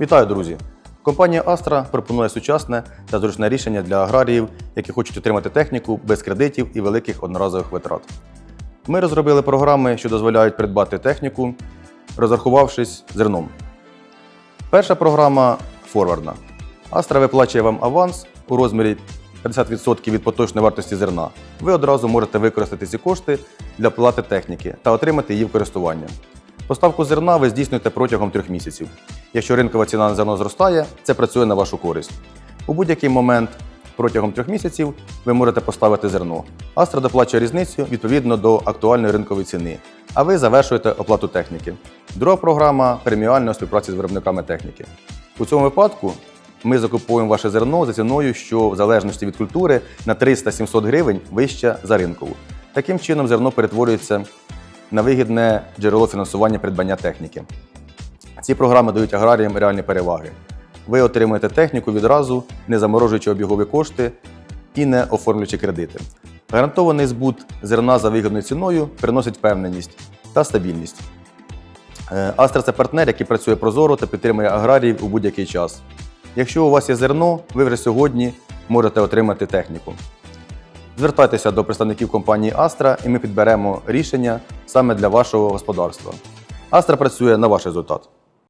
Вітаю, друзі! Компанія Astra пропонує сучасне та зручне рішення для аграріїв, які хочуть отримати техніку без кредитів і великих одноразових витрат. Ми розробили програми, що дозволяють придбати техніку, розрахувавшись зерном. Перша програма форвардна. Astra виплачує вам аванс у розмірі 50% від поточної вартості зерна. Ви одразу можете використати ці кошти для плати техніки та отримати її в користування. Поставку зерна ви здійснюєте протягом трьох місяців. Якщо ринкова ціна на зерно зростає, це працює на вашу користь. У будь-який момент протягом трьох місяців ви можете поставити зерно. Астра доплачує різницю відповідно до актуальної ринкової ціни, а ви завершуєте оплату техніки. Друга програма преміальна співпраці з виробниками техніки. У цьому випадку ми закуповуємо ваше зерно за ціною, що в залежності від культури на 300-700 гривень вища за ринкову. Таким чином, зерно перетворюється на вигідне джерело фінансування придбання техніки. Ці програми дають аграріям реальні переваги. Ви отримуєте техніку відразу, не заморожуючи обігові кошти і не оформлюючи кредити. Гарантований збут зерна за вигідною ціною приносить впевненість та стабільність. Е, Астра це партнер, який працює прозоро та підтримує аграріїв у будь-який час. Якщо у вас є зерно, ви вже сьогодні можете отримати техніку. Звертайтеся до представників компанії Astra і ми підберемо рішення саме для вашого господарства. Astra працює на ваш результат.